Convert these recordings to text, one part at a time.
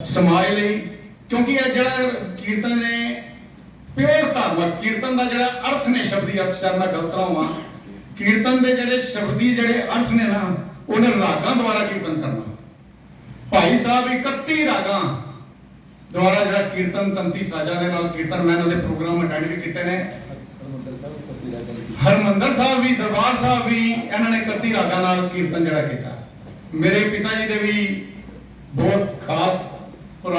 ਸਮਾਜ ਲਈ ਕਿਉਂਕਿ ਇਹ ਜਿਹੜਾ ਕੀਰਤਨ ਨੇ ਪਿਓਰ ਧਾਰਮਿਕ ਕੀਰਤਨ ਦਾ ਜਿਹੜਾ ਅਰਥ ਨੇ ਸ਼ਬਦੀ ਅਰਥ ਕਰਨਾ ਗਲਤ ਨਾ ਕੀਰਤਨ ਦੇ ਜਿਹੜੇ ਸ਼ਬਦੀ ਜਿਹੜੇ ਅਰਥ ਨੇ ਨਾ ਉਹਨੇ ਰਾਗਾਂ ਦੁਆਰਾ ਕੀਰਤਨ ਕਰਨਾ। ਭਾਈ ਸਾਹਿਬ 31 ਰਾਗਾਂ ਦੁਆਰਾ ਜਿਹੜਾ ਕੀਰਤਨ ਤੰਤੀ ਸਾਜਾਂ ਦੇ ਨਾਲ ਕੀਰਤਨ ਮੈਂ ਇਹਨਾਂ ਦੇ ਪ੍ਰੋਗਰਾਮ ਅਟੈਂਡ ਵੀ ਕੀਤੇ ਨੇ। ਹਰਮੰਦਰ ਸਾਹਿਬ ਵੀ ਦਰਬਾਰ ਸਾਹਿਬ ਵੀ ਇਹਨਾਂ ਨੇ 31 ਰਾਗਾਂ ਨਾਲ ਕੀਰਤਨ ਜਿਹੜਾ ਕੀਤਾ। ਮੇਰੇ ਪਿਤਾ ਜੀ ਦੇ ਵੀ ਬਹੁਤ ਖਾਸ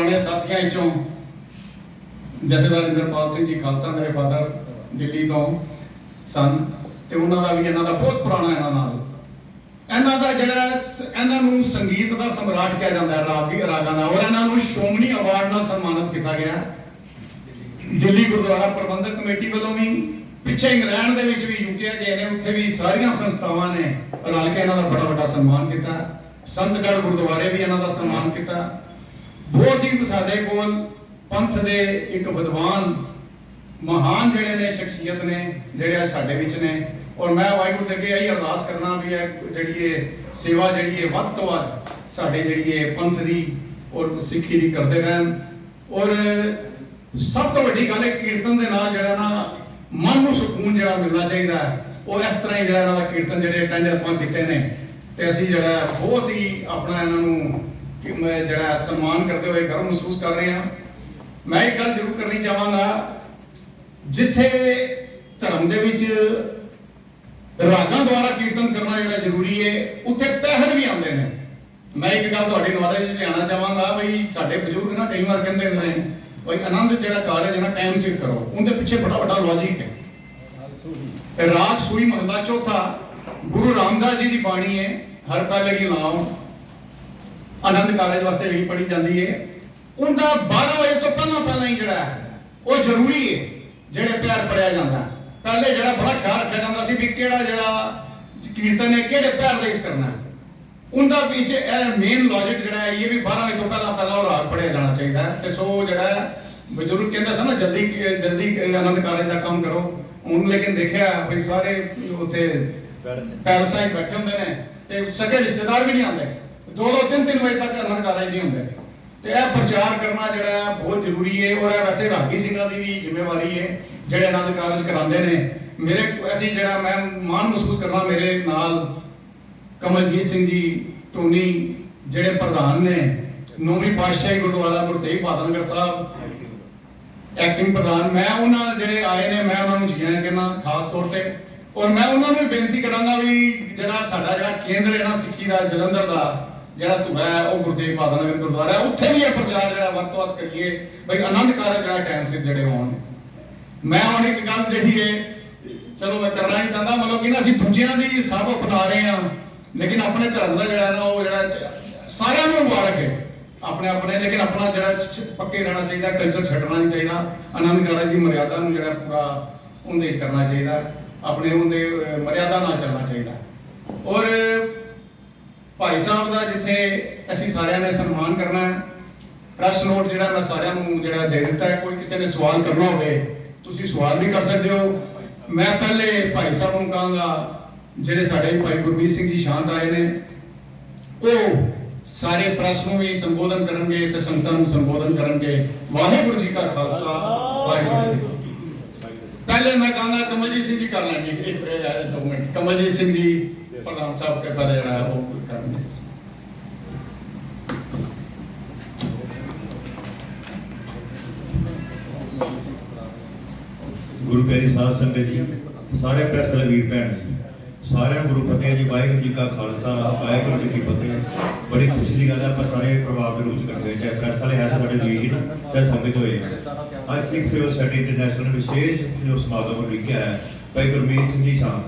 ਪੁਰਾਣੇ ਸਾਥੀਆਂ ਵਿੱਚੋਂ ਜਥੇਦਾਰ ਇੰਦਰਪਾਲ ਸਿੰਘ ਜੀ ਖਾਲਸਾ, ਮੇਰੇ ਫਾਦਰ ਦਿੱਲੀ ਤੋਂ ਸਨ ਤੇ ਉਹਨਾਂ ਦਾ ਵੀ ਇਹਨਾਂ ਦਾ ਬਹੁਤ ਪੁਰਾਣਾ ਇਹਨਾਂ ਨਾਲ। ਇਹਨਾਂ ਦਾ ਜਿਹੜਾ ਇਹਨਾਂ ਨੂੰ ਸੰਗੀਤ ਦਾ ਸਮਰਾਟ ਕਿਹਾ ਜਾਂਦਾ ਹੈ, ਰਾਗੀ ਰਾਗਾਂ ਦਾ, ਔਰ ਇਹਨਾਂ ਨੂੰ ਸ਼੍ਰੋਮਣੀ ਅਵਾਰਡ ਨਾਲ ਸਨਮਾਨਿਤ ਕੀਤਾ ਗਿਆ ਦਿੱਲੀ ਗੁਰਦੁਆਰਾ ਪ੍ਰਬੰਧਕ ਕਮੇਟੀ ਵੱਲੋਂ ਵੀ, ਪਿੱਛੇ ਇੰਗਲੈਂਡ ਦੇ ਵਿੱਚ ਵੀ ਯੂਕੇ ਗਏ ਨੇ ਉੱਥੇ ਵੀ ਸਾਰੀਆਂ ਸੰਸਥਾਵਾਂ ਨੇ ਰਲ ਕੇ ਇਹਨਾਂ ਦਾ ਬੜਾ ਵੱਡਾ ਸਨਮਾਨ ਕੀਤਾ। ਸੰਤਗੜ ਗੁਰਦੁਆਰੇ ਵੀ ਇਹਨਾਂ ਦਾ ਸਨਮਾਨ ਕੀਤਾ। ਬਹੁਤ ਹੀ ਸਾਡੇ ਕੋਲ ਪੰਥ ਦੇ ਇੱਕ ਵਿਦਵਾਨ ਮਹਾਨ ਜਿਹੜੇ ਨੇ ਸ਼ਖਸੀਅਤ ਨੇ ਜਿਹੜੇ ਸਾਡੇ ਵਿੱਚ ਨੇ। ਔਰ ਮੈਂ ਵਾਹਿਗੁਰੂ ਦੇ ਅੱਗੇ ਇਹੀ ਅਰਦਾਸ ਕਰਨਾ ਵੀ ਇਹ ਜਿਹੜੀ ਇਹ ਸੇਵਾ ਜਿਹੜੀ ਹੈ ਵੱਧ ਤੋਂ ਵੱਧ ਸਾਡੇ ਜਿਹੜੀ ਇਹ ਪੰਥ ਦੀ ਔਰ ਸਿੱਖੀ ਦੀ ਕਰਦੇ ਰਹਿਣ। ਔਰ ਸਭ ਤੋਂ ਵੱਡੀ ਗੱਲ ਹੈ ਕੀਰਤਨ ਦੇ ਨਾਲ ਜਿਹੜਾ ਨਾ ਮਨ ਨੂੰ ਸਕੂਨ ਜਿਹੜਾ ਮਿਲਣਾ ਚਾਹੀਦਾ ਹੈ, ਉਹ ਇਸ ਤਰ੍ਹਾਂ ਹੀ ਜਿਹੜਾ ਇਹਨਾਂ ਦਾ ਕੀਰਤਨ ਜਿਹੜੇ ਟੰਜ ਆਪਾਂ ਦਿੱਤੇ ਨੇ। ਤੇ ਅਸੀਂ ਜਿਹੜਾ ਬਹੁਤ ਹੀ ਆਪਣਾ ਇਹਨਾਂ ਨੂੰ ਕਿ ਮੈਂ ਜਿਹੜਾ ਸਨਮਾਨ ਕਰਦੇ ਹੋਏ ਗਰਵ ਮਹਿਸੂਸ ਕਰ ਰਹੇ ਹਾਂ। ਮੈਂ ਇੱਕ ਗੱਲ ਜ਼ਰੂਰ ਕਰਨੀ ਚਾਹਾਂਗਾ, ਜਿੱਥੇ ਧਰਮ ਦੇ ਵਿੱਚ ਰਾਗਾਂ ਦੁਆਰਾ ਕੀਰਤਨ ਕਰਨਾ ਜਿਹੜਾ ਜ਼ਰੂਰੀ ਹੈ, ਉੱਥੇ ਪਹਿਰ ਵੀ ਆਉਂਦੇ ਨੇ। ਮੈਂ ਇੱਕ ਗੱਲ ਤੁਹਾਡੇ ਨੌਲੇਜ ਵਿੱਚ ਲਿਆਉਣਾ ਚਾਹਾਂਗਾ ਬਈ ਸਾਡੇ ਬਜ਼ੁਰਗ ਨਾ ਕਈ ਵਾਰ ਕਹਿੰਦੇ ਨੇ, ਬਈ ਆਨੰਦ ਜਿਹੜਾ ਕਾਰਜ ਹੈ ਨਾ ਟਾਈਮ ਸਿਰ ਕਰੋ। ਉਹਦੇ ਪਿੱਛੇ ਬੜਾ ਵੱਡਾ ਲੌਜੀਕ ਹੈ। ਤੇ ਰਾਗ ਸੂਈ ਮਹਲਾ ਚੌਥਾ, ਗੁਰੂ ਰਾਮਦਾਸ ਜੀ ਦੀ ਬਾਣੀ ਹੈ, ਹਰ ਪਹਿਲੜੀ ਲਾਉ ਆਨੰਦ ਕਾਰਜ ਵਾਸਤੇ ਵੀ ਪੜੀ ਜਾਂਦੀ ਹੈ ਉਹਦਾ 12 ਵਜੇ ਤੋਂ ਪਹਿਲਾਂ ਪਹਿਲਾਂ ਹੀ ਜਿਹੜਾ ਉਹ ਜ਼ਰੂਰੀ ਹੈ ਜਿਹੜੇ ਪਿਆਰ ਪੜਿਆ ਜਾਂਦਾ। ਪਹਿਲੇ ਜਿਹੜਾ ਬੜਾ ਖਿਆਲ ਰੱਖਿਆ ਜਾਂਦਾ ਸੀ ਵੀ ਕਿਹੜਾ ਜਿਹੜਾ ਕੀਰਤਨ ਹੈ ਕਿਹੜੇ ਪਿਆਰ ਦੇ ਵਿੱਚ ਕਰਨਾ ਉਹਦਾ ਵਿੱਚ ਇਹ ਮੇਨ ਲੌਜਿਕ ਜਿਹੜਾ ਹੈ ਇਹ ਵੀ 12 ਵਜੇ ਤੋਂ ਪਹਿਲਾਂ ਪਹਿਲਾਂ ਉਹ ਰਾਗ ਪੜਿਆ ਜਾਣਾ ਚਾਹੀਦਾ ਹੈ। ਤੇ ਸੋ ਜਿਹੜਾ ਬਜ਼ੁਰਗ ਕਹਿੰਦੇ ਸਨ ਨਾ ਜਲਦੀ ਜਲਦੀ ਆਨੰਦ ਕਾਰਜ ਦਾ ਕੰਮ ਕਰੋ। ਹੁਣ ਲੇਕਿਨ ਦੇਖਿਆ ਵੀ ਸਾਰੇ ਉੱਥੇ ਪੈਲਸਾਂ ਹੀ ਬੈਠੇ ਹੁੰਦੇ ਨੇ ਤੇ ਸਕੇ ਰਿਸ਼ਤੇਦਾਰ ਵੀ ਨਹੀਂ ਆਉਂਦੇ। ਦੋ ਦੋ ਤਿੰਨ ਤਿੰਨ ਵਜੇ ਤੱਕ ਆਨੰਦ ਕਾਰਜ ਨਹੀਂ ਹੁੰਦਾ ਤੇ ਇਹ ਪ੍ਰਚਾਰ ਕਰਨਾ ਜਿਹੜਾ ਬਹੁਤ ਜ਼ਰੂਰੀ ਹੈ। ਔਰ ਇਹ ਵੈਸੇ ਰਾਗੀ ਸਿੰਘਾਂ ਦੀ ਵੀ ਜ਼ਿੰਮੇਵਾਰੀ ਹੈ, ਜਿਹੜੇ ਆਨੰਦ ਕਾਰਜ ਕਰਾਉਂਦੇ ਨੇ। ਮੇਰੇ ਅਸੀਂ ਜਿਹੜਾ ਮੈਂ ਮਾਣ ਮਹਿਸੂਸ ਕਰਨਾ ਮੇਰੇ ਨਾਲ ਕਮਲਜੀਤ ਸਿੰਘ ਜੀ ਟੋਨੀ ਜਿਹੜੇ ਪ੍ਰਧਾਨ ਨੇ, ਨੌਵੀਂ ਪਾਤਸ਼ਾਹੀ ਗੁਰਦੁਆਰਾ ਗੁਰੂ ਤੇਗ ਸਾਹਿਬ ਐਕਟਿੰਗ ਪ੍ਰਧਾਨ, ਮੈਂ ਉਹਨਾਂ ਜਿਹੜੇ ਆਏ ਨੇ, ਮੈਂ ਉਹਨਾਂ ਨੂੰ ਜੀਆਂ ਆਇਆਂ ਕਹਿੰਦਾ ਖਾਸ ਤੌਰ ਤੇ। ਔਰ ਮੈਂ ਉਹਨਾਂ ਨੂੰ ਵੀ ਬੇਨਤੀ ਕਰਾਂਗਾ ਵੀ ਜਿਹੜਾ ਸਾਡਾ ਜਿਹੜਾ ਕੇਂਦਰ ਹੈ ਨਾ ਸਿੱਖੀ ਦਾ, ਜਲੰਧਰ ਦਾ ਜਿਹੜਾ ਧੁਰਾ ਹੈ, ਉਹ ਗੁਰੂ ਤੇਗ ਬਹਾਦਰ ਨਗਰ ਗੁਰਦੁਆਰਾ ਹੈ। ਉੱਥੇ ਵੀ ਇਹ ਪ੍ਰਚਾਰ ਜਿਹੜਾ ਵੱਧ ਤੋਂ ਵੱਧ ਕਰੀਏ। ਬਈ ਆਨੰਦ ਕਾਰਜ ਜਿਹੜਾ ਟਾਈਮ ਸਿਰ ਜਿਹੜੇ ਹੋਣ। ਮੈਂ ਹੁਣ ਇੱਕ ਗੱਲ ਜਿਹੜੀ ਚਲੋ ਮੈਂ ਕਰਨਾ ਨਹੀਂ ਚਾਹੁੰਦਾ, ਮਤਲਬ ਕਿ ਨਾ ਅਸੀਂ ਦੂਜਿਆਂ ਦੀ ਸਭ ਅਪਣਾ ਰਹੇ ਹਾਂ। ਲੇਕਿਨ ਆਪਣੇ ਧਰਮ ਦਾ ਜਿਹੜਾ ਨਾ, ਉਹ ਜਿਹੜਾ ਸਾਰਿਆਂ ਨੂੰ ਮੁਬਾਰਕ ਹੈ। ਆਪਣੇ ਆਪਣੇ, ਲੇਕਿਨ ਆਪਣਾ ਜਿਹੜਾ ਪੱਕੇ ਰਹਿਣਾ ਚਾਹੀਦਾ ਕਲਚਰ ਛੱਡਣਾ ਨਹੀਂ ਚਾਹੀਦਾ। ਆਨੰਦ ਕਾਰਜ ਦੀ ਮਰਿਆਦਾ ਨੂੰ ਜਿਹੜਾ ਪੂਰਾ ਉਹਦੇ ਕਰਨਾ ਚਾਹੀਦਾ। ਆਪਣੇ ਉਹਦੇ ਮਰਿਆਦਾ ਨਾਲ ਚੱਲਣਾ ਚਾਹੀਦਾ। ਔਰ ਭਾਈ ਸਾਹਿਬ ਦਾ ਜਿੱਥੇ ਅਸੀਂ ਸਾਰਿਆਂ ਨੇ ਸਨਮਾਨ ਕਰਨਾ ਹੈ ਪ੍ਰੈਸ ਨੋਟ ਜਿਹੜਾ ਮੈਂ ਸਾਰਿਆਂ ਨੂੰ ਜਿਹੜਾ ਦੇ ਦਿੱਤਾ ਹੈ, ਕੋਈ ਕਿਸੇ ਨੇ ਸਵਾਲ ਕਰਨਾ ਹੋਵੇ, ਤੁਸੀਂ ਸਵਾਲ ਵੀ ਕਰ ਸਕਦੇ ਹੋ। ਮੈਂ ਪਹਿਲੇ ਭਾਈ ਸਾਹਿਬ ਨੂੰ ਕਹਾਂਗਾ, ਜਿਹੜੇ ਸਾਡੇ ਭਾਈ ਗੁਰਮੀਤ ਸਿੰਘ ਜੀ ਸ਼ਾਂਤ ਆਏ ਨੇ, ਉਹ ਸਾਰੇ ਪ੍ਰੈਸ ਨੂੰ ਵੀ ਸੰਬੋਧਨ ਕਰਨਗੇ ਤੇ ਸੰਗਤਾਂ ਨੂੰ ਸੰਬੋਧਨ ਕਰਨਗੇ। ਵਾਹਿਗੁਰੂ ਜੀ ਕਾ ਖਾਲਸਾ, ਵਾਹਿਗੁਰੂ ਜੀ ਪਹਿਲੇ ਮੈਂ ਕਹਾਂਗਾ, ਕਮਲਜੀਤ ਸਿੰਘ ਜੀ ਕਰ ਲੈਣਗੇ। ਇੱਕ ਦੋ ਮਿੰਟ। ਕਮਲਜੀਤ ਸਿੰਘ ਜੀ ਪ੍ਰਧਾਨ ਸਾਹਿਬ ਕੇ ਪਹਿਲੇ ਜਿਹੜਾ ਉਹ ਕਰਨਗੇ ਗੁਰੂ ਪਿਆਰੀ ਸਾਧ ਸੰਗਤ ਜੀ, ਸਾਰੇ ਪ੍ਰੈਸ ਵੀਰ ਭੈਣ ਜੀ, ਸਾਰਿਆਂ ਨੂੰ ਗੁਰੂ ਫਤਿਹ ਜੀ, ਵਾਹਿਗੁਰੂ ਜੀ ਕਾ ਖਾਲਸਾ, ਵਾਹਿਗੁਰੂ ਜੀ ਕੀ ਫਤਿਹ। ਬੜੀ ਖੁਸ਼ੀ ਦੀ ਗੱਲ ਹੈ ਪਰ ਸਾਰੇ ਪਰਿਵਾਰ ਦੇ ਰੂਪ ਕਰਦੇ ਚਾਹੇ ਪ੍ਰੈਸ ਵਾਲੇ ਹੈ, ਸਾਡੇ ਵੀਰ ਜੀ ਚਾਹੇ ਸੰਗਤ ਹੋਏ। ਅੱਜ ਸਿੱਖ ਸੇਵਾ ਸੋਸਾਇਟੀ ਇੰਟਰਨੈਸ਼ਨਲ ਵਿਸ਼ੇਸ਼ ਜੋ ਸਮਾਗਮ ਲਿਖਿਆ ਹੈ, ਭਾਈ ਗੁਰਮੀਤ ਸਿੰਘ ਜੀ ਸ਼ਾਮ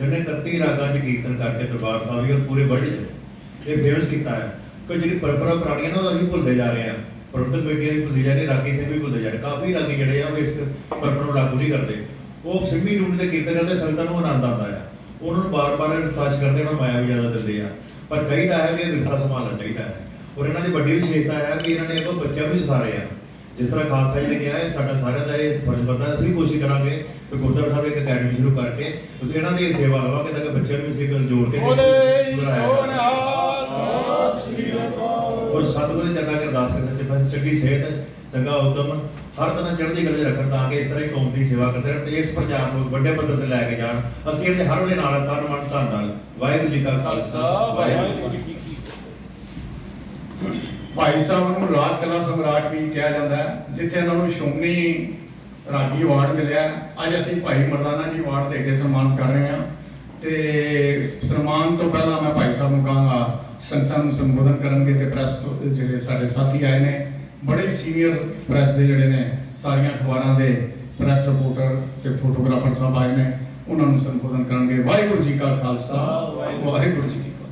ਜਿਹਨੇ 31 ਰਾਗਾਂ ਚ ਕੀਰਤਨ ਕਰਕੇ ਦਰਬਾਰ ਸਾਹਿਬ ਵੀ ਔਰ ਪੂਰੇ ਵਰਲਡ ਚ ਇਹ ਫੇਮਸ ਕੀਤਾ ਹੈ। ਕਿ ਜਿਹੜੀ ਪਰੰਪਰਾ ਪੁਰਾਣੀਆਂ ਨਾ ਉਹ ਅਸੀਂ ਭੁੱਲਦੇ ਜਾ ਰਹੇ ਹਾਂ। ਪ੍ਰਬੰਧਕ ਕਮੇਟੀਆਂ ਵੀ ਭੁੱਲਦੀ ਜਾ ਰਹੀ, ਰਾਗੀ ਸਿੰਘ ਵੀ ਭੁੱਲਦੇ ਜਾ ਰਹੇ। ਕਾਫੀ ਰਾਗੀ ਜਿਹੜੇ ਆ, ਉਹ ਇਸ ਪਰੰਪਰਾ ਨੂੰ ਲਾਗੂ ਨਹੀਂ ਕਰਦੇ। ਉਹ ਸਿੰਮੀ ਟੂਟ ਤੇ ਕੀਰਤਨ ਕਰਦੇ, ਸੰਗਤਾਂ ਨੂੰ ਆਨੰਦ ਆਉਂਦਾ ਆ। ਉਹਨਾਂ ਨੂੰ ਬਾਰ-ਬਾਰ ਰਿਫਰੈਸ਼ ਕਰਦੇ, ਉਹਨਾਂ ਨੂੰ ਮਾਇਆ ਵੀ ਜ਼ਿਆਦਾ ਦਿੰਦੇ ਆ। ਪਰ ਚਾਹੀਦਾ ਹੈ ਕਿ ਇਹ ਵਿਰਸਾ ਸੰਭਾਲਣਾ ਚਾਹੀਦਾ ਹੈ। ਔਰ ਇਹਨਾਂ ਦੀ ਵੱਡੀ ਵਿਸ਼ੇਸ਼ਤਾ ਹੈ ਕਿ ਇਹਨਾਂ ਨੇ ਇਹ ਬੱਚਿਆਂ ਨੂੰ ਵੀ ਸਿਖਾ ਰਹੇ ਆ। ਜਿਸ ਤਰ੍ਹਾਂ ਖਾਲਸਾ ਜੀ ਨੇ ਕਿਹਾ ਹੈ ਸਾਡਾ ਸਾਰਿਆਂ ਦਾ ਇਹ ਫਰਜ਼ ਬਣਦਾ ਹੈ, ਅਸੀਂ ਵੀ ਕੋਸ਼ਿਸ਼ ਕਰਾਂਗੇ ਕਿ ਗੁਰਦੁਆਰਾ ਸਾਹਿਬ ਇੱਕ ਅਕੈਡਮੀ ਸ਼ੁਰੂ ਕਰਕੇ ਤੁਸੀਂ ਇਹਨਾਂ ਦੀ ਸੇਵਾ ਲਵਾਂਗੇ ਤਾਂ ਕਿ ਬੱਚਿਆਂ ਨੂੰ ਵੀ ਸਿੱਖ ਜੋੜ ਕੇ ਔਰ ਸਤਿਗੁਰੂ ਦੇ ਚਰਨਾਂ 'ਚ ਅਰਦਾਸ ਕਰ ਸੱਚੇ ਪਾਤਸ਼ਾਹ ਚੰਗੀ ਸਿਹਤ ਚੰਗਾ ਉਦਮ ਹਰ ਤਰ੍ਹਾਂ ਚੜ੍ਹਦੀ ਕਲਾ ਰੱਖਣ ਤਾਂ ਕਿ ਇਸ ਤਰ੍ਹਾਂ ਹੀ ਕੌਮ ਦੀ ਸੇਵਾ ਕਰਦੇ ਰਹਿਣ ਤੇ ਇਸ ਪ੍ਰਚਾਰ ਨੂੰ ਵੱਡੇ ਪੱਧਰ ਤੇ ਲੈ ਕੇ ਜਾਣ। ਅਸੀਂ ਇਹਦੇ ਹਰ ਵੇਲੇ ਨਾਲ ਤਨ ਮਨ ਧਨ ਨਾਲ। ਵਾਹਿਗੁਰੂ ਜੀ ਕਾ ਖਾਲਸਾ ਵਾਹਿਗੁਰੂ ਜੀ ਕੀ ਭਾਈ ਸਾਹਿਬ ਨੂੰ ਰਾਜ ਕਲਾ ਸਮਰਾਟ ਵੀ ਕਿਹਾ ਜਾਂਦਾ ਹੈ ਜਿੱਥੇ ਇਹਨਾਂ ਨੂੰ ਸ਼੍ਰੋਮਣੀ ਰਾਗੀ ਅਵਾਰਡ ਮਿਲਿਆ। ਅੱਜ ਅਸੀਂ ਭਾਈ ਮਰਦਾਨਾ ਜੀ ਅਵਾਰਡ ਦੇ ਕੇ ਸਨਮਾਨ ਕਰ ਰਹੇ ਹਾਂ ਤੇ ਸਨਮਾਨ ਤੋਂ ਪਹਿਲਾਂ ਮੈਂ ਭਾਈ ਸਾਹਿਬ ਨੂੰ ਕਹਾਂਗਾ ਸੰਗਤਾਂ ਨੂੰ ਸੰਬੋਧਨ ਕਰਨਗੇ ਤੇ ਪ੍ਰੈਸ ਜਿਹੜੇ ਸਾਡੇ ਸਾਥੀ ਆਏ ਨੇ ਬੜੇ ਸੀਨੀਅਰ ਪ੍ਰੈਸ ਦੇ ਜਿਹੜੇ ਨੇ ਸਾਰੀਆਂ ਅਖਬਾਰਾਂ ਦੇ ਪ੍ਰੈਸ ਰਿਪੋਰਟਰ ਤੇ ਫੋਟੋਗ੍ਰਾਫਰ ਸਾਹਿਬ ਆਏ ਨੇ ਉਹਨਾਂ ਨੂੰ ਸੰਬੋਧਨ ਕਰਨਗੇ ਵਾਹਿਗੁਰੂ ਜੀ ਕਾ ਖਾਲਸਾ ਵਾਹਿਗੁਰੂ ਜੀ ਕੀ ਫਤਿਹ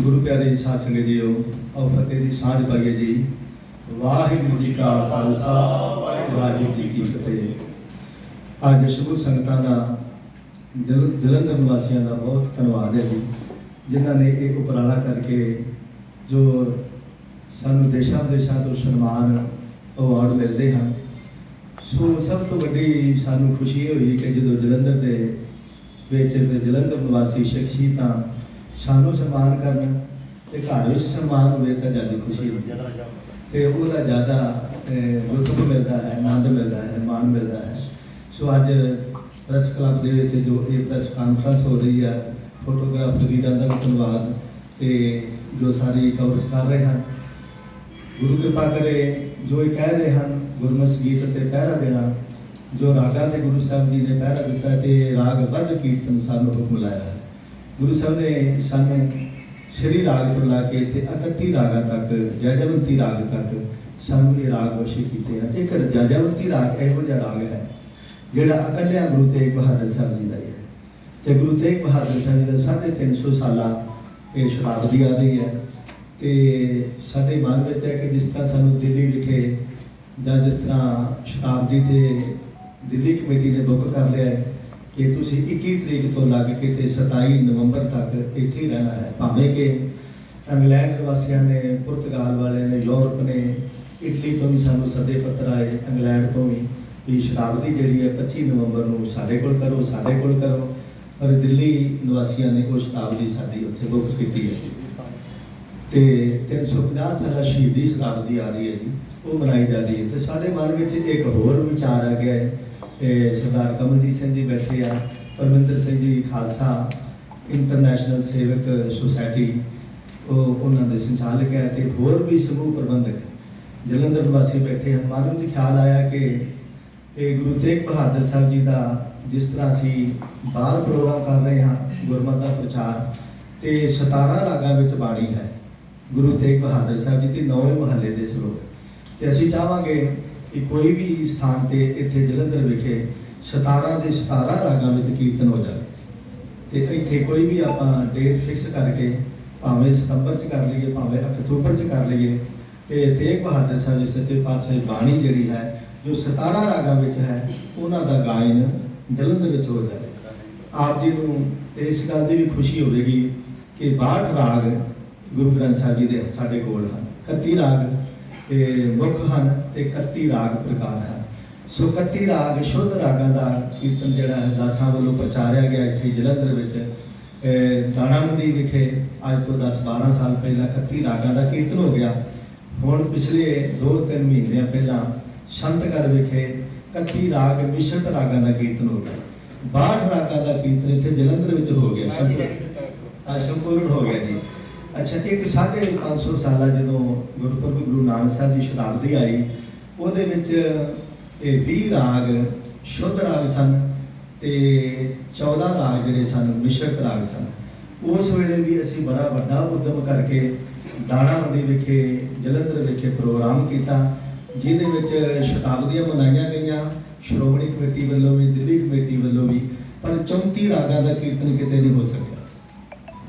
ਗੁਰੂ ਪਿਆਰੇ ਸਾਧ ਸੰਗਤ ਜੀਓ, ਆਓ ਫਤਿਹ ਦੀ ਸਾਂਝ ਪਾਈਏ ਜੀ। ਵਾਹਿਗੁਰੂ ਜੀ ਕਾ ਖਾਲਸਾ, ਵਾਹਿਗੁਰੂ ਜੀ ਕੀ ਫਤਿਹ। ਅੱਜ ਸ਼ੁਭ ਸੰਗਤਾਂ ਦਾ ਜਲ- ਜਲੰਧਰ ਨਿਵਾਸੀਆਂ ਦਾ ਬਹੁਤ ਧੰਨਵਾਦ ਹੈ ਜੀ, ਜਿਨ੍ਹਾਂ ਨੇ ਇਹ ਉਪਰਾਲਾ ਕਰਕੇ ਜੋ ਸਾਨੂੰ ਦੇਸ਼ਾਂ ਵਿਦੇਸ਼ਾਂ ਤੋਂ ਸਨਮਾਨ ਅਵਾਰਡ ਮਿਲਦੇ ਹਨ। ਸੋ ਸਭ ਤੋਂ ਵੱਡੀ ਸਾਨੂੰ ਖੁਸ਼ੀ ਇਹ ਹੋਈ ਕਿ ਜਦੋਂ ਜਲੰਧਰ ਦੇ ਵਿੱਚ ਤੇ ਜਲੰਧਰ ਨਿਵਾਸੀ ਸ਼ਖਸੀਅਤਾਂ ਸਾਨੂੰ ਸਨਮਾਨ ਕਰਨ ਤੇ ਘਰ ਵਿੱਚ ਸਨਮਾਨ ਹੋਵੇ ਤਾਂ ਜ਼ਿਆਦਾ ਖੁਸ਼ੀ ਹੁੰਦੀ ਹੈ। ਤੇ ਉਹਦਾ ਜ਼ਿਆਦਾ ਲੁਤਫ ਮਿਲਦਾ ਹੈ, ਆਨੰਦ ਮਿਲਦਾ ਹੈ, ਮਾਣ ਮਿਲਦਾ ਹੈ। ਸੋ ਅੱਜ ਪ੍ਰੈਸ ਕਲੱਬ ਦੇ ਵਿੱਚ ਜੋ ਇਹ ਪ੍ਰੈਸ ਕਾਨਫਰੰਸ ਹੋ ਰਹੀ ਹੈ, ਫੋਟੋਗ੍ਰਾਫਰ ਵੀਰਾਂ ਦਾ ਧੰਨਵਾਦ। ਤੇ ਜੋ ਸਾਰੀ ਕਵਰੇਜ ਕਰ ਰਹੇ ਹਨ, ਗੁਰੂ ਕਿਰਪਾ ਕਰੇ ਜੋ ਇਹ ਕਹਿ ਰਹੇ ਹਨ ਗੁਰਮਤਿ ਗੀਤ ਤੇ ਪਹਿਰਾ ਦੇਣਾ, ਜੋ ਰਾਗਾਂ ਦੇ ਗੁਰੂ ਸਾਹਿਬ ਜੀ ਨੇ ਪਹਿਰਾ ਦਿੱਤਾ ਤੇ ਰਾਗ ਵੱਧ ਕੀਰਤਨ ਸਾਨੂੰ ਹੁਕਮ ਲਾਇਆ ਹੈ। ਗੁਰੂ ਸਾਹਿਬ ਨੇ ਸਾਨੂੰ ਸ਼੍ਰੀ ਰਾਗ ਤੋਂ ਲਾ ਕੇ ਤੇ 31 ਰਾਗਾਂ ਤੱਕ, ਜੈਜਵੰਤੀ ਰਾਗ ਤੱਕ ਸਾਨੂੰ ਇਹ ਰਾਗ ਵਸ਼ੀ ਕੀਤੇ ਹਨ। ਇੱਕ ਜੈਜਵੰਤੀ ਰਾਗ ਇਹੋ ਜਿਹਾ ਰਾਗ ਹੈ ਜਿਹੜਾ ਇਕੱਲਿਆਂ ਗੁਰੂ ਤੇਗ ਬਹਾਦਰ ਸਾਹਿਬ ਜੀ ਦਾ ਹੈ ਤੇ ਗੁਰੂ ਤੇਗ ਬਹਾਦਰ ਸਾਹਿਬ ਜੀ ਦਾ 350 ਸਾਲਾ ਇਹ ਸ਼ਤਾਬਦੀ ਆ ਰਹੀ ਹੈ। ਤੇ ਸਾਡੇ ਮਨ ਵਿੱਚ ਹੈ ਕਿ ਜਿਸ ਤਰ੍ਹਾਂ ਸਾਨੂੰ ਦਿੱਲੀ ਵਿਖੇ ਜਾਂ ਜਿਸ ਤਰ੍ਹਾਂ ਸ਼ਤਾਬਦੀ ਤੇ ਦਿੱਲੀ ਕਮੇਟੀ ਨੇ ਬੁੱਕ ਕਰ ਲਿਆ ਹੈ ਕਿ ਤੁਸੀਂ 21 ਤਰੀਕ ਤੋਂ ਲੱਗ ਕੇ ਤੇ 27 ਨਵੰਬਰ ਤੱਕ ਇੱਥੇ ਰਹਿਣਾ ਹੈ। ਭਾਵੇਂ ਕਿ ਇੰਗਲੈਂਡ ਵਾਸੀਆਂ ਨੇ, ਪੁਰਤਗਾਲ ਵਾਲੇ ਨੇ, ਯੂਰਪ ਨੇ, ਇਟਲੀ ਤੋਂ ਵੀ ਸਾਨੂੰ ਸੱਦੇ ਪੱਤਰ ਆਏ, ਇੰਗਲੈਂਡ ਤੋਂ ਵੀ ਵੀ ਸ਼ਤਾਬਦੀ ਜਿਹੜੀ ਹੈ 25 ਨਵੰਬਰ ਨੂੰ ਸਾਡੇ ਕੋਲ ਕਰੋ, ਸਾਡੇ ਕੋਲ ਕਰੋ। ਪਰ ਦਿੱਲੀ ਨਿਵਾਸੀਆਂ ਨੇ ਉਹ ਸ਼ਤਾਬਦੀ ਸਾਡੀ ਉੱਥੇ ਬੁੱਕ ਕੀਤੀ ਹੈ। ਤੇ 350 ਸਾਲਾ ਸ਼ਹੀਦੀ ਸ਼ਤਾਬਦੀ ਆ ਰਹੀ ਹੈ ਜੀ, ਉਹ ਮਨਾਈ ਜਾ ਰਹੀ ਹੈ। ਤੇ ਸਾਡੇ ਮਨ ਵਿੱਚ ਇੱਕ ਹੋਰ ਵਿਚਾਰ ਆ ਗਿਆ ਹੈ ਇਹ ਸਰਦਾਰ ਕਮਲਜੀਤ ਸਿੰਘ ਜੀ ਬੈਠੇ ਆ, ਪਰਮਿੰਦਰ ਸਿੰਘ ਜੀ ਖਾਲਸਾ ਇੰਟਰਨੈਸ਼ਨਲ ਸੇਵਕ ਸੁਸਾਇਟੀ ਉਹ ਉਹਨਾਂ ਦੇ ਸੰਚਾਲਕ ਹੈ ਤੇ ਹੋਰ ਵੀ ਸਮੂਹ ਪ੍ਰਬੰਧਕ ਜਲੰਧਰ ਵਾਸੀ ਬੈਠੇ ਹਨ। ਮਨ ਵਿੱਚ ਖਿਆਲ ਆਇਆ ਕਿ ਇਹ ਗੁਰੂ ਤੇਗ ਬਹਾਦਰ ਸਾਹਿਬ ਜੀ ਦਾ ਜਿਸ ਤਰ੍ਹਾਂ ਅਸੀਂ ਬਾਹਰ ਪ੍ਰੋਗਰਾਮ ਕਰ ਰਹੇ ਹਾਂ, ਗੁਰਮਤਿ ਦਾ ਪ੍ਰਚਾਰ, ਤੇ 17 ਰਾਗਾਂ ਵਿੱਚ ਬਾਣੀ ਹੈ। ਗੁਰੂ ਤੇਗ ਬਹਾਦਰ ਸਾਹਿਬ ਜੀ ਦੇ ਨੌਵੇਂ ਮਹੱਲੇ ਦੇ ਸ਼ਲੋਕ ਤੇ ਅਸੀਂ ਚਾਹਾਂਗੇ ਕਿ ਕੋਈ ਵੀ ਸਥਾਨ ਤੇ ਇੱਥੇ ਜਲੰਧਰ ਵਿਖੇ 17 ਦੇ 17 ਰਾਗਾਂ ਵਿੱਚ ਕੀਰਤਨ ਹੋ ਜਾਵੇ। ਤੇ ਇੱਥੇ ਕੋਈ ਵੀ ਆਪਾਂ ਡੇਟ ਫਿਕਸ ਕਰਕੇ ਭਾਵੇਂ ਸਤੰਬਰ ਚ ਕਰ ਲਈਏ, ਭਾਵੇਂ ਅਕਤੂਬਰ ਚ ਕਰ ਲਈਏ, ਤੇ ਤੇਗ ਬਹਾਦਰ ਸਾਹਿਬ ਜੀ ਸੱਚੇ ਪਾਤਸ਼ਾਹ ਬਾਣੀ ਜਿਹੜੀ ਹੈ, ਜੋ 17 ਰਾਗਾਂ ਵਿੱਚ ਹੈ, ਉਹਨਾਂ ਦਾ ਗਾਇਨ ਜਲੰਧਰ ਵਿੱਚ ਹੋ ਜਾਵੇ। ਆਪ ਜੀ ਨੂੰ ਇਸ ਗੱਲ ਦੀ ਵੀ ਖੁਸ਼ੀ ਹੋਵੇਗੀ ਕਿ 62 ਰਾਗ ਗੁਰੂ ਗ੍ਰੰਥ ਸਾਹਿਬ ਜੀ ਦੇ ਸਾਡੇ ਕੋਲ ਹਨ। 31 ਰਾਗ ਇਹ ਮੁੱਖ ਹਨ ਤੇ 31 ਰਾਗ ਪ੍ਰਕਾਰ ਹਨ। ਸੋ 31 ਰਾਗ ਸ਼ੁੱਧ ਰਾਗਾਂ ਦਾ ਕੀਰਤਨ ਜਿਹੜਾ ਹੈ ਦਾਸਾਂ ਵੱਲੋਂ ਪ੍ਰਚਾਰਿਆ ਗਿਆ ਇੱਥੇ ਜਲੰਧਰ ਵਿੱਚ। ਦਾਣਾ ਮੰਡੀ ਵਿਖੇ ਅੱਜ ਤੋਂ 10 12 ਸਾਲ ਪਹਿਲਾਂ 31 ਰਾਗਾਂ ਦਾ ਕੀਰਤਨ ਹੋ ਗਿਆ। ਹੁਣ ਪਿਛਲੇ 2-3 ਮਹੀਨਿਆਂ ਪਹਿਲਾਂ ਸੰਤਗੜ੍ਹ ਵਿਖੇ 31 ਰਾਗ ਮਿਸ਼ਰਤ ਰਾਗਾਂ ਦਾ ਕੀਰਤਨ ਹੋ ਗਿਆ। 62 ਰਾਗਾਂ ਦਾ ਕੀਰਤਨ ਇੱਥੇ ਜਲੰਧਰ ਵਿੱਚ ਹੋ ਗਿਆ। ਸੰਪੂਰਨ ਹੋ ਗਿਆ ਜੀ। ਅੱਛਾ ਇੱਕ ਸਾਢੇ 500 ਸਾਲਾ ਜਦੋਂ ਗੁਰਪੁਰਬ ਗੁਰੂ ਨਾਨਕ ਸਾਹਿਬ ਦੀ ਸ਼ਤਾਬਦੀ ਆਈ, ਉਹਦੇ ਵਿੱਚ ਇਹ 20 ਰਾਗ ਸ਼ੁੱਧ ਰਾਗ ਸਨ ਤੇ 14 ਰਾਗ ਜਿਹੜੇ ਸਨ ਮਿਸ਼ਰਤ ਰਾਗ ਸਨ। ਉਸ ਵੇਲੇ ਵੀ ਅਸੀਂ ਬੜਾ ਵੱਡਾ ਉਦਮ ਕਰਕੇ ਦਾਣਾ ਮੰਡੀ ਵਿਖੇ, ਜਲੰਧਰ ਵਿਖੇ ਪ੍ਰੋਗਰਾਮ ਕੀਤਾ, ਜਿਹਦੇ ਵਿੱਚ ਸ਼ਤਾਬਦੀਆਂ ਮਨਾਈਆਂ ਗਈਆਂ, ਸ਼੍ਰੋਮਣੀ ਕਮੇਟੀ ਵੱਲੋਂ ਵੀ, ਦਿੱਲੀ ਕਮੇਟੀ ਵੱਲੋਂ ਵੀ, ਪਰ 34 ਰਾਗਾਂ ਦਾ ਕੀਰਤਨ ਕਿਤੇ ਨਹੀਂ ਹੋ ਸਕਿਆ।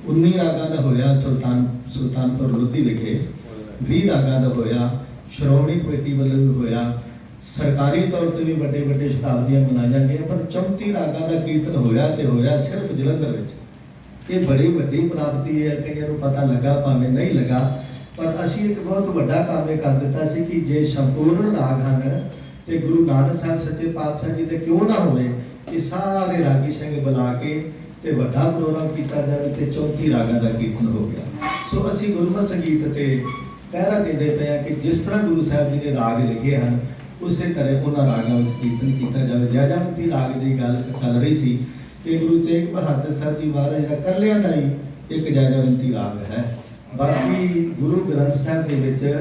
19 ਰਾਗਾਂ ਦਾ ਹੋਇਆ ਸੁਲਤਾਨ, ਸੁਲਤਾਨਪੁਰ ਲੋਧੀ ਵਿਖੇ 20 ਰਾਗਾਂ ਦਾ ਹੋਇਆ ਸ਼੍ਰੋਮਣੀ ਕਮੇਟੀ ਵੱਲੋਂ ਵੀ ਹੋਇਆ। ਸਰਕਾਰੀ ਤੌਰ ਤੇ ਵੀ ਵੱਡੇ ਵੱਡੇ ਸ਼ਤਾਬਦੀਆਂ ਮਨਾਈਆਂ ਗਈਆਂ ਪਰ 34 ਰਾਗਾਂ ਦਾ ਕੀਰਤਨ ਹੋਇਆ ਤੇ ਹੋਇਆ ਸਿਰਫ ਜਲੰਧਰ ਵਿੱਚ। ਇਹ ਬੜੀ ਵੱਡੀ ਪ੍ਰਾਪਤੀ ਹੈ, ਕਈਆਂ ਨੂੰ ਪਤਾ ਲੱਗਾ, ਭਾਵੇਂ ਨਹੀਂ ਲੱਗਾ, ਪਰ ਅਸੀਂ ਇੱਕ ਬਹੁਤ ਵੱਡਾ ਕੰਮ ਇਹ ਕਰ ਦਿੱਤਾ ਸੀ ਕਿ ਜੇ ਸੰਪੂਰਨ ਰਾਗ ਹਨ ਤੇ ਗੁਰੂ ਨਾਨਕ ਸਾਹਿਬ ਸੱਚੇ ਪਾਤਸ਼ਾਹ ਜੀ ਦੇ ਕਿਉਂ ਨਾ ਹੋਵੇ ਕਿ ਸਾਰੇ ਰਾਗੀ ਸਿੰਘ ਬੁਲਾ ਕੇ ਤੇ ਵੱਡਾ ਪ੍ਰੋਗਰਾਮ ਕੀਤਾ ਜਾਵੇ ਤੇ 34 ਰਾਗਾਂ ਦਾ ਕੀਰਤਨ ਹੋ ਗਿਆ। ਸੋ ਅਸੀਂ ਗੁਰਮਤਿ ਸੰਗੀਤ ਤੇ ਪਹਿਰਾ ਦਿੰਦੇ ਪਏ ਹਾਂ ਕਿ ਜਿਸ ਤਰ੍ਹਾਂ ਗੁਰੂ ਸਾਹਿਬ ਜੀ ਨੇ ਰਾਗ ਲਿਖੇ ਹਨ, ਉਸੇ ਤਰ੍ਹਾਂ ਉਹਨਾਂ ਰਾਗਾਂ ਵਿੱਚ ਕੀਰਤਨ ਕੀਤਾ ਜਾਵੇ। ਜਾਜਾਮਤੀ ਰਾਗ ਦੀ ਗੱਲ ਚੱਲ ਰਹੀ ਸੀ ਕਿ ਗੁਰੂ ਤੇਗ ਬਹਾਦਰ ਸਾਹਿਬ ਜੀ ਮਹਾਰਾਜ ਦਾ ਕੱਲਿਆਂ ਦਾ ਹੀ ਇੱਕ ਜਾਜਾਮਤੀ ਰਾਗ ਹੈ। ਬਾਕੀ ਗੁਰੂ ਗ੍ਰੰਥ ਸਾਹਿਬ ਦੇ ਵਿੱਚ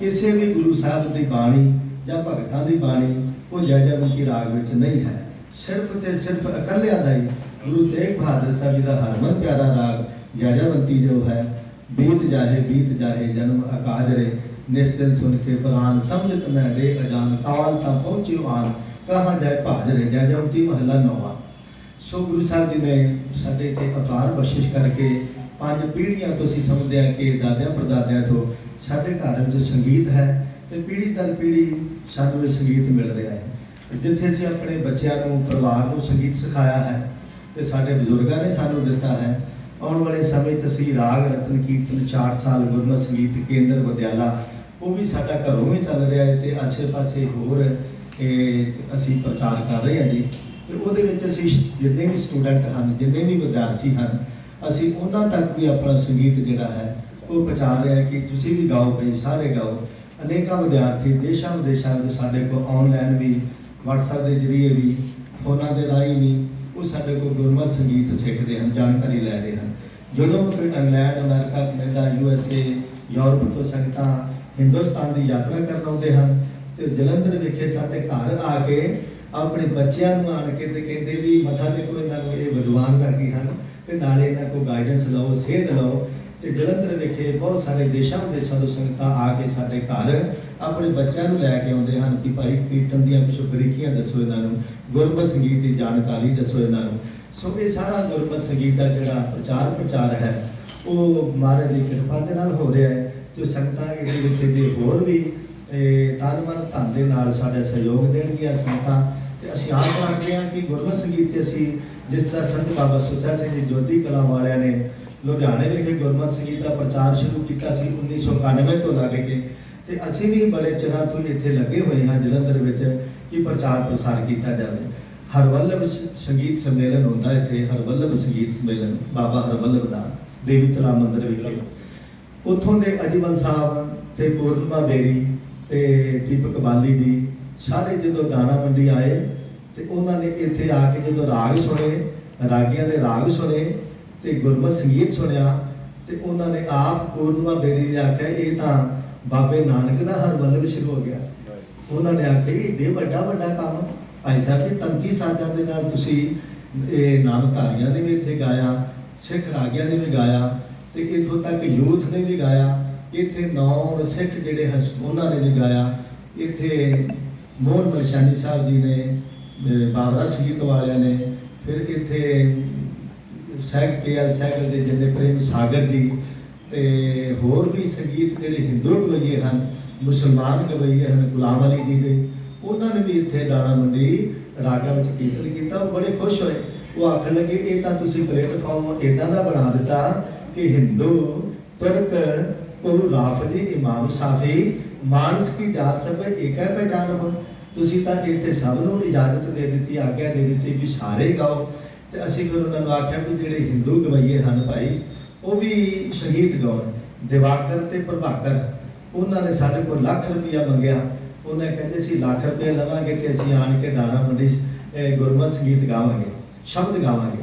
ਕਿਸੇ ਵੀ ਗੁਰੂ ਸਾਹਿਬ ਦੀ ਬਾਣੀ ਜਾਂ ਭਗਤਾਂ ਦੀ ਬਾਣੀ ਉਹ ਜਾਜਾਮਤੀ ਰਾਗ ਵਿੱਚ ਨਹੀਂ ਹੈ। ਸਿਰਫ ਤੇ ਸਿਰਫ ਇਕੱਲਿਆਂ ਦਾ ਹੀ ਗੁਰੂ ਤੇਗ ਬਹਾਦਰ ਸਾਹਿਬ ਜੀ ਦਾ ਹਰਮਨ ਪਿਆਰਾ ਰਾਗ ਜਾਜਾਵੰਤੀ ਜੋ ਹੈ, ਬੀਤ ਜਾਹੇ ਬੀਤ ਜਾਹੇ, ਜਨਮ ਅਕਾਜਰੇ ਨਿਸ ਦਿਨ ਸੁਣ ਕੇ ਪੁਰਾਨ ਸਮਝਤ ਮੈਂ ਰੇ ਅਜਾਨ, ਕਾਲ ਤਾਂ ਪਹੁੰਚਿਓ ਆਨ। ਕਹਾਂ ਜਾਏ ਭਾਜਰੇ ਜਾਜਾਵੰਤੀ ਮਹੱਲਾ ਨੌਵਾਂ। ਸੋ ਗੁਰੂ ਸਾਹਿਬ ਜੀ ਨੇ ਸਾਡੇ ਤੇ ਅਪਾਰ ਬਖਸ਼ਿਸ਼ ਕਰਕੇ ਪੰਜ ਪੀੜ੍ਹੀਆਂ ਤੋਂ ਅਸੀਂ ਸਮਝਦੇ ਹਾਂ ਕਿ ਦਾਦਿਆਂ ਪੜਦਾਦਿਆਂ ਤੋਂ ਸਾਡੇ ਘਰ ਵਿੱਚ ਸੰਗੀਤ ਹੈ ਤੇ ਪੀੜ੍ਹੀ ਦਰ ਪੀੜ੍ਹੀ ਸਾਨੂੰ ਇਹ ਸੰਗੀਤ ਮਿਲ ਰਿਹਾ ਹੈ। ਜਿੱਥੇ ਅਸੀਂ ਆਪਣੇ ਬੱਚਿਆਂ ਨੂੰ, ਪਰਿਵਾਰ ਨੂੰ ਸੰਗੀਤ ਸਿਖਾਇਆ ਹੈ ਤੇ ਸਾਡੇ ਬਜ਼ੁਰਗਾਂ ਨੇ ਸਾਨੂੰ ਦਿੱਤਾ ਹੈ, ਆਉਣ ਵਾਲੇ ਸਮੇਂ 'ਚ ਅਸੀਂ ਰਾਗ, ਰਤਨ, ਕੀਰਤਨ 4 ਸਾਲ, ਗੁਰਮਤਿ ਸੰਗੀਤ, ਕੇਂਦਰ ਵਿਦਿਆਲਾ ਉਹ ਵੀ ਸਾਡਾ ਘਰੋਂ ਹੀ ਚੱਲ ਰਿਹਾ ਹੈ ਤੇ ਆਸੇ-ਪਾਸੇ ਹੋਰ ਅਸੀਂ ਪ੍ਰਚਾਰ ਕਰ ਰਹੇ ਹਾਂ ਜੀ। ਤੇ ਉਹਦੇ ਵਿੱਚ ਅਸੀਂ ਜਿੰਨੇ ਵੀ ਸਟੂਡੈਂਟ ਹਨ, ਜਿੰਨੇ ਵੀ ਵਿਦਿਆਰਥੀ ਹਨ, ਅਸੀਂ ਉਹਨਾਂ ਤੱਕ ਵੀ ਆਪਣਾ ਸੰਗੀਤ ਜਿਹੜਾ ਹੈ, ਉਹ ਪਹੁੰਚਾ ਰਹੇ ਹਾਂ ਕਿ ਤੁਸੀਂ ਵੀ ਗਾਓ, ਭਈ, ਸਾਰੇ ਗਾਓ। ਅਨੇਕਾਂ ਵਿਦਿਆਰਥੀ ਦੇਸ਼ਾਂ ਵਿਦੇਸ਼ਾਂ ਵਿੱਚ ਸਾਡੇ ਕੋਲ ਆਨਲਾਈਨ ਵੀ WhatsApp ਦੇ ਜ਼ਰੀਏ ਵੀ, ਫੋਨਾਂ ਦੇ ਰਾਹੀਂ ਵੀ, ਉਹ ਸਾਡੇ ਕੋਲ ਗੁਰਮਤ ਸੰਗੀਤ ਸਿੱਖਦੇ ਹਨ, ਜਾਣਕਾਰੀ ਲੈ ਰਹੇ ਹਨ। ਜਦੋਂ England, America, Canada, U S A, Europe ਤੋਂ ਸੰਗਤਾਂ ਹਿੰਦੁਸਤਾਨ ਦੀ ਯਾਤਰਾ ਕਰਨ ਆਉਂਦੇ ਹਨ ਤੇ ਜਲੰਧਰ ਵਿਖੇ ਸਾਡੇ ਘਰ ਆ ਕੇ ਆਪਣੇ ਬੱਚਿਆਂ ਨੂੰ ਆਣ ਕੇ ਤੇ ਕਹਿੰਦੇ ਵੀ ਮੱਥਾ ਟੇਕੋ, ਇਹਨਾਂ ਨੂੰ ਇਹ ਵਿਦਵਾਨ ਕਰਕੇ ਹਨ ਤੇ ਨਾਲੇ ਇਹਨਾਂ ਕੋਲ ਗਾਈਡੈਂਸ ਲਓ, ਸੇਧ ਲਓ। ਤੇ ਜਲੰਧਰ ਵਿਖੇ ਬਹੁਤ ਸਾਰੇ ਦੇਸ਼ਾਂ ਵਿਦੇਸ਼ਾਂ ਤੋਂ ਸੰਗਤਾਂ ਆ ਕੇ ਸਾਡੇ ਘਰ ਆਪਣੇ ਬੱਚਿਆਂ ਨੂੰ ਲੈ ਕੇ ਆਉਂਦੇ ਹਨ ਕਿ ਭਾਈ ਕੀਰਤਨ ਦੀਆਂ ਕੁਝ ਬਰੀਕੀਆਂ ਦੱਸੋ ਇਹਨਾਂ ਨੂੰ, ਗੁਰਮਤਿ ਸੰਗੀਤ ਦੀ ਜਾਣਕਾਰੀ ਦੱਸੋ ਇਹਨਾਂ ਨੂੰ। ਸੋ ਇਹ ਸਾਰਾ ਗੁਰਮਤਿ ਸੰਗੀਤ ਦਾ ਜਿਹੜਾ ਪ੍ਰਚਾਰ ਪ੍ਰਚਾਰ ਹੈ, ਉਹ ਮਹਾਰਾਜ ਦੀ ਕਿਰਪਾ ਦੇ ਨਾਲ ਹੋ ਰਿਹਾ ਹੈ ਜੋ ਸੰਗਤਾਂ ਇਹਦੇ ਵਿੱਚ ਦੇ ਹੋਰ ਵੀ ਇਹ ਤਨ ਮਨ ਧਨ ਦੇ ਨਾਲ ਸਾਡਾ ਸਹਿਯੋਗ ਦੇਣਗੀਆਂ ਸੰਗਤਾਂ। ਤੇ ਅਸੀਂ ਆਪ ਰੱਖਦੇ ਹਾਂ ਕਿ ਗੁਰਮਤਿ ਸੰਗੀਤ ਤੇ ਅਸੀਂ ਜਿਸ ਤਰ੍ਹਾਂ ਸੰਤ ਬਾਬਾ ਸੁੱਚਾ ਸਿੰਘ ਜੀ ਜੋਤੀ ਕਲਾ ਵਾਲਿਆਂ ਨੇ ਲੁਧਿਆਣੇ ਵਿਖੇ ਗੁਰਮਤਿ ਸੰਗੀਤ ਦਾ ਪ੍ਰਚਾਰ ਸ਼ੁਰੂ ਕੀਤਾ ਸੀ 1991 ਤੋਂ ਲੱਗ ਕੇ ਤੇ ਅਸੀਂ ਵੀ ਬੜੇ ਚਿਰਾਂ ਤੋਂ ਇੱਥੇ ਲੱਗੇ ਹੋਏ ਹਾਂ, ਜਲੰਧਰ ਵਿੱਚ ਕਿ ਪ੍ਰਚਾਰ ਪ੍ਰਸਾਰ ਕੀਤਾ ਜਾਵੇ। ਹਰਵੱਲਭ ਸ- ਸੰਗੀਤ ਸੰਮੇਲਨ ਹੁੰਦਾ ਇੱਥੇ, ਹਰਵੱਲਭ ਸੰਗੀਤ ਸੰਮੇਲਨ, ਬਾਬਾ ਹਰਵੱਲਭ ਦਾ, ਦੇਵੀ ਤਲਾ ਮੰਦਿਰ ਵਿਖੇ। ਉੱਥੋਂ ਦੇ ਅਜੀਵਨ ਸਾਹਿਬ ਤੇ ਪੂਰਨਮਾ ਬੇਰੀ ਤੇ ਦੀਪਕ ਬਾਲੀ ਜੀ, ਸਾਰੇ ਜਦੋਂ ਦਾਣਾ ਮੰਡੀ ਆਏ ਤੇ ਉਹਨਾਂ ਨੇ ਇੱਥੇ ਆ ਕੇ ਜਦੋਂ ਰਾਗ ਸੁਣੇ, ਰਾਗੀਆਂ ਦੇ ਰਾਗ ਸੁਣੇ ਤੇ ਗੁਰਮਤਿ ਸੰਗੀਤ ਸੁਣਿਆ ਤੇ ਉਹਨਾਂ ਨੇ ਆਪ ਪੂਰਨਮਾ ਬੇਰੀ ਨੇ ਆਖਿਆ ਇਹ ਤਾਂ ਬਾਬੇ ਨਾਨਕ ਦਾ ਹਰਵੱਲਭ ਸ਼ੁਰੂ ਹੋ ਗਿਆ। ਉਹਨਾਂ ਨੇ ਆਖਿਆ ਇਹ ਵੱਡਾ ਵੱਡਾ ਕੰਮ ਭਾਈ ਸਾਹਿਬ ਜੀ ਤੰਤੀ ਸਾਜਾਂ ਦੇ ਨਾਲ ਤੁਸੀਂ ਇਹ ਨਾਮਧਾਰੀਆਂ ਨੇ ਵੀ ਇੱਥੇ ਗਾਇਆ ਸਿੱਖ ਰਾਗੀਆਂ ਨੇ ਵੀ ਗਾਇਆ ਤੇ ਇੱਥੋਂ ਤੱਕ ਯੂਥ ਨੇ ਵੀ ਗਾਇਆ। ਇੱਥੇ ਨੌ ਸਿੱਖ ਜਿਹੜੇ ਹਸ ਉਹਨਾਂ ਨੇ ਵੀ ਗਾਇਆ। ਇੱਥੇ ਮੋਹਨ ਮਲਸ਼ਾਨੀ ਸਾਹਿਬ ਜੀ ਨੇ ਬਾਬਰਾ ਸੰਗੀਤ ਵਾਲਿਆਂ ਨੇ ਫਿਰ ਇੱਥੇ ਸੈਕ ਕੇ ਸਾਈਕਲ ਦੇ ਜਿੰਨੇ ਪ੍ਰੇਮ ਸਾਗਰ ਜੀ ਤੇ ਹੋਰ ਵੀ ਸੰਗੀਤ ਜਿਹੜੇ ਹਿੰਦੂ ਗਵਈਏ ਹਨ, ਮੁਸਲਮਾਨ ਗਵਈਏ ਹਨ, ਗੁਲਾਮ ਅਲੀ ਜੀ ਦੇ, ਉਹਨਾਂ ਨੇ ਵੀ ਇੱਥੇ ਦਾਣਾ ਮੰਡੀ ਰਾਗਾਂ ਵਿੱਚ ਕੀਰਤਨ ਕੀਤਾ, ਉਹ ਬੜੇ ਖੁਸ਼ ਹੋਏ। ਉਹ ਆਖਣ ਲੱਗੇ, ਇਹ ਤਾਂ ਤੁਸੀਂ ਪਲੇਟਫਾਰਮ ਇਦਾਂ ਦਾ ਬਣਾ ਦਿੱਤਾ ਕਿ ਹਿੰਦੂ ਤੁਰਕ ਕੋਲ ਰਾਫਜੀ ਇਮਾਮ ਸਾਫੀ, ਮਾਨਸ ਕੀ ਜਾਤ ਸਭ ਇੱਕ ਪਹਿਚਾਨ ਹੋ ਤੁਸੀਂ ਤਾਂ ਇੱਥੇ ਸਭ ਨੂੰ ਇਜਾਜ਼ਤ ਦੇ ਦਿੱਤੀ, ਆਗਿਆ ਦੇ ਦਿੱਤੀ ਵੀ ਸਾਰੇ ਗਾਓ। ਤੇ ਅਸੀਂ ਫਿਰ ਉਹਨਾਂ ਨੂੰ ਆਖਿਆ ਵੀ ਜਿਹੜੇ ਹਿੰਦੂ ਗਵਈਏ ਹਨ ਭਾਈ ਉਹ ਵੀ ਸੰਗੀਤ ਗਾਉਣ ਦਿਵਾਕਰ ਤੇ ਪ੍ਰਭਾਕਰ। ਉਹਨਾਂ ਨੇ ਸਾਡੇ ਕੋਲ ਲੱਖ ਰੁਪਇਆ ਮੰਗਿਆ। ਉਹਨੇ ਕਹਿੰਦੇ ਸੀ ਲੱਖ ਰੁਪਏ ਲਵਾਂਗੇ ਤੇ ਅਸੀਂ ਆਣ ਕੇ ਦਾਣਾ ਮੰਡੀ 'ਚ, ਗੁਰਮਤਿ ਸੰਗੀਤ ਗਾਵਾਂਗੇ ਸ਼ਬਦ ਗਾਵਾਂਗੇ।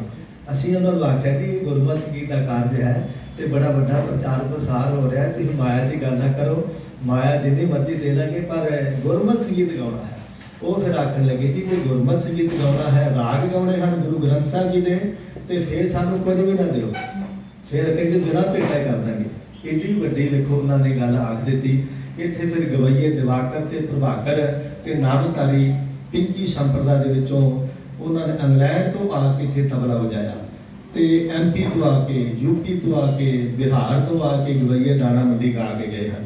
ਅਸੀਂ ਉਹਨਾਂ ਨੂੰ ਆਖਿਆ ਕਿ ਇਹ ਗੁਰਮਤਿ ਸੰਗੀਤ ਦਾ ਕਾਰਜ ਹੈ ਤੇ ਬੜਾ ਵੱਡਾ ਪ੍ਰਚਾਰ ਪ੍ਰਸਾਰ ਹੋ ਰਿਹਾ ਹੈ। ਤੁਸੀਂ ਮਾਇਆ ਦੀ ਗੱਲ ਨਾ ਕਰੋ। ਮਾਇਆ ਜਿੰਨੀ ਮਰਜ਼ੀ ਦੇ ਦਾਂਗੇ ਪਰ ਗੁਰਮਤਿ ਸੰਗੀਤ ਗਾਉਣਾ ਹੈ। ਉਹ ਫਿਰ ਆਖਣ ਲੱਗੇ ਕਿ ਜੇ ਗੁਰਮਤਿ ਸੰਗੀਤ ਗਾਉਣਾ ਹੈ, ਰਾਗ ਗਾਉਣੇ ਹਨ ਗੁਰੂ ਗ੍ਰੰਥ ਸਾਹਿਬ ਜੀ ਦੇ, ਤੇ ਫਿਰ ਸਾਨੂੰ ਕੁਝ ਵੀ ਨਾ ਦਿਓ। ਫਿਰ ਕਹਿੰਦੇ ਬਿਨਾਂ ਭੇਟਾ ਕਰ ਦਾਂਗੇ ਏਡੀ ਵੱਡੀ ਵੇਖੋ, ਉਹਨਾਂ ਨੇ ਗੱਲ ਆਖ ਦਿੱਤੀ। ਇੱਥੇ ਫਿਰ ਗਵਈਏ ਦਿਵਾਕਰ ਤੇ ਪ੍ਰਭਾਕਰ ਤੇ ਨਾਮਧਾਰੀ ਪਿੰਕੀ ਸੰਪਰਦਾ ਦੇ ਵਿੱਚੋਂ ਉਹਨਾਂ ਨੇ ਇੰਗਲੈਂਡ ਤੋਂ ਆ ਕੇ ਇੱਥੇ ਤਬਲਾ ਵਜਾਇਆ। ਤੇ ਐਮਪੀ ਤੋਂ ਆ ਕੇ ਯੂਪੀ ਤੋਂ ਆ ਕੇ, ਬਿਹਾਰ ਤੋਂ ਆ ਕੇ ਗਵਈਏ ਦਾਣਾ ਮੰਡੀ ਗਾ ਕੇ ਗਏ ਹਨ।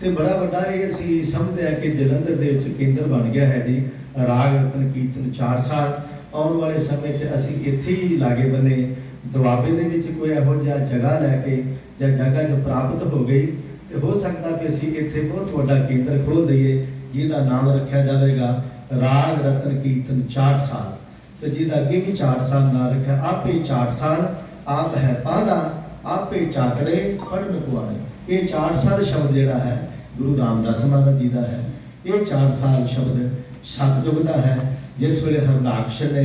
ਤੇ ਬੜਾ ਵੱਡਾ ਇਹ ਅਸੀਂ ਸਮਝਦੇ ਹਾਂ ਕਿ ਜਲੰਧਰ ਦੇ ਵਿੱਚ ਕੇਂਦਰ ਬਣ ਗਿਆ ਹੈ ਜੀ, ਰਾਗ, ਰਤਨ, ਕੀਰਤਨ 4 ਸਾਲ ਆਉਣ ਵਾਲੇ ਸਮੇਂ 'ਚ ਅਸੀਂ ਇੱਥੇ ਹੀ ਲਾਗੇ ਬੰਨੇ ਦੁਆਬੇ ਦੇ ਵਿੱਚ ਕੋਈ ਇਹੋ ਜਿਹਾ ਜਗ੍ਹਾ ਲੈ ਕੇ ਜਾਂ ਜਗ੍ਹਾ ਜੋ ਪ੍ਰਾਪਤ ਹੋ ਗਈ, ਤੇ ਹੋ ਸਕਦਾ ਕਿ ਅਸੀਂ ਇੱਥੇ ਬਹੁਤ ਵੱਡਾ ਕੇਂਦਰ ਖੋਲ ਦਈਏ ਜਿਹਦਾ ਨਾਮ ਰੱਖਿਆ ਜਾਵੇਗਾ ਰਾਗ, ਰਤਨ, ਕੀਰਤਨ 4 ਸਾਲ। ਤੇ ਜਿਹਦਾ ਅੱਗੇ ਵੀ 4 ਸਾਲ ਨਾਂ ਰੱਖਿਆ, ਆਪੇ 4 ਸਾਲ, ਆਪ ਹੈ ਪਾਦਾ ਆਪੇ ਚਾਕੜੇ ਪੜਨ ਕੁਆਰੇ। ਇਹ 4 ਸਾਲ ਸ਼ਬਦ ਜਿਹੜਾ ਹੈ, ਗੁਰੂ ਰਾਮਦਾਸ ਮਹਾਰਾਜ ਜੀ ਦਾ ਹੈ। ਇਹ 4 ਸਾਲ ਸ਼ਬਦ ਸਤਜੁਗ ਦਾ ਹੈ। ਜਿਸ ਵੇਲੇ ਹਰਨਾਕਸ਼ ਨੇ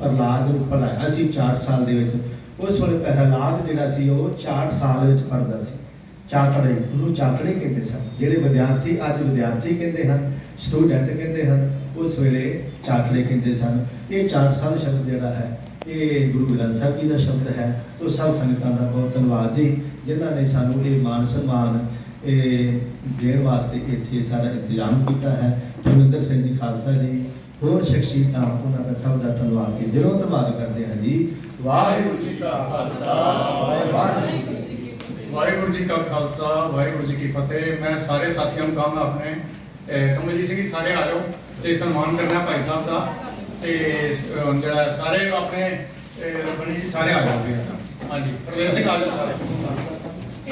ਪ੍ਰਹਲਾਦ ਨੂੰ ਪੜਾਇਆ ਸੀ 4 ਸਾਲ ਦੇ ਵਿੱਚ, ਉਸ ਵੇਲੇ ਪ੍ਰਹਲਾਦ ਜਿਹੜਾ ਸੀ, ਉਹ 4 ਸਾਲ ਵਿੱਚ ਪੜਦਾ ਸੀ। ਚਾਟੜੇ ਉਹਨੂੰ ਚਾਟੜੇ ਕਹਿੰਦੇ ਸਨ, ਜਿਹੜੇ ਵਿਦਿਆਰਥੀ ਅੱਜ ਵਿਦਿਆਰਥੀ ਕਹਿੰਦੇ ਹਨ ਸਟੂਡੈਂਟ ਕਹਿੰਦੇ ਹਨ, ਉਸ ਵੇਲੇ ਚਾਟੜੇ ਕਹਿੰਦੇ ਸਨ। ਇਹ 4 ਸਾਲ ਸ਼ਬਦ ਜਿਹੜਾ ਹੈ ਇਹ ਗੁਰੂ ਗ੍ਰੰਥ ਸਾਹਿਬ ਜੀ ਦਾ ਸ਼ਬਦ ਹੈ। ਤੋਂ ਸਭ ਸੰਗਤਾਂ ਦਾ ਬਹੁਤ ਧੰਨਵਾਦ ਜੀ, ਜਿਨ੍ਹਾਂ ਨੇ ਸਾਨੂੰ ਇਹ ਮਾਨ ਸਨਮਾਨ, ਇਹ ਦੇਣ ਵਾਸਤੇ ਇੱਥੇ ਸਾਰਾ ਇੰਤਜ਼ਾਮ ਕੀਤਾ ਹੈ। ਜੋਗਿੰਦਰ ਸਿੰਘ ਜੀ ਖਾਲਸਾ ਜੀ, ਹੋਰ ਸ਼ਖਸੀਅਤਾਂ, ਉਹਨਾਂ ਦਾ ਸਭ ਦਾ ਧੰਨਵਾਦ ਜੀ ਦਿਲੋਂ ਧੰਨਵਾਦ ਕਰਦੇ ਹਾਂ ਜੀ। ਵਾਹਿਗੁਰੂ ਜੀ ਕਾ ਖਾਲਸਾ, ਵਾਹਿਗੁਰੂ ਜੀ ਕੀ ਫਤਿਹ। ਵਾਹਿਗੁਰੂ ਜੀ ਕਾ ਖਾਲਸਾ, ਵਾਹਿਗੁਰੂ ਜੀ ਕੀ ਫਤਿਹ। ਮੈਂ ਸਾਰੇ ਸਾਥੀਆਂ ਨੂੰ ਕਹਾਂਗਾ ਆਪਣੇ ਕਮਲਜੀਤ ਸਿੰਘ ਜੀ ਸਾਰੇ ਆ ਜਾਓ ਤੇ ਸਨਮਾਨ ਕਰਨਾ ਭਾਈ ਸਾਹਿਬ ਦਾ। ਤੇ ਅਹ, ਜਿਹੜਾ ਸਾਰੇ ਆਪਣੇ ਅਹ, ਜੀ ਸਾਰੇ ਆ ਜਾਓਗੇ ਹਾਂਜੀ ਪ੍ਰਵੇਸ਼ ਸਿੰਘ ਆ ਜਾਓ ਸਾਰੇ।